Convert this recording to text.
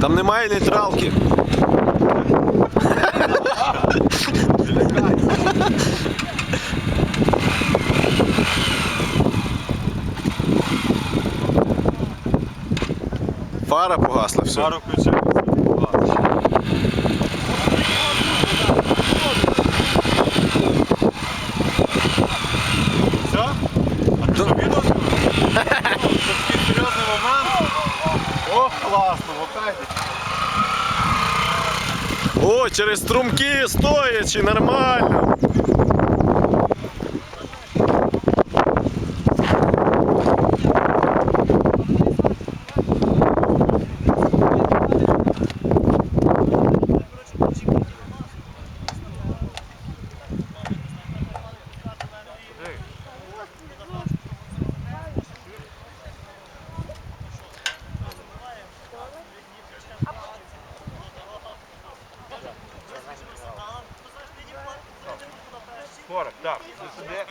Там немає нейтралки. Фара погасла, все. Пару включається. Такий серйозний момент. О, класно, опять. О, через струмки стоячи, нормально. fora, tá? Se der,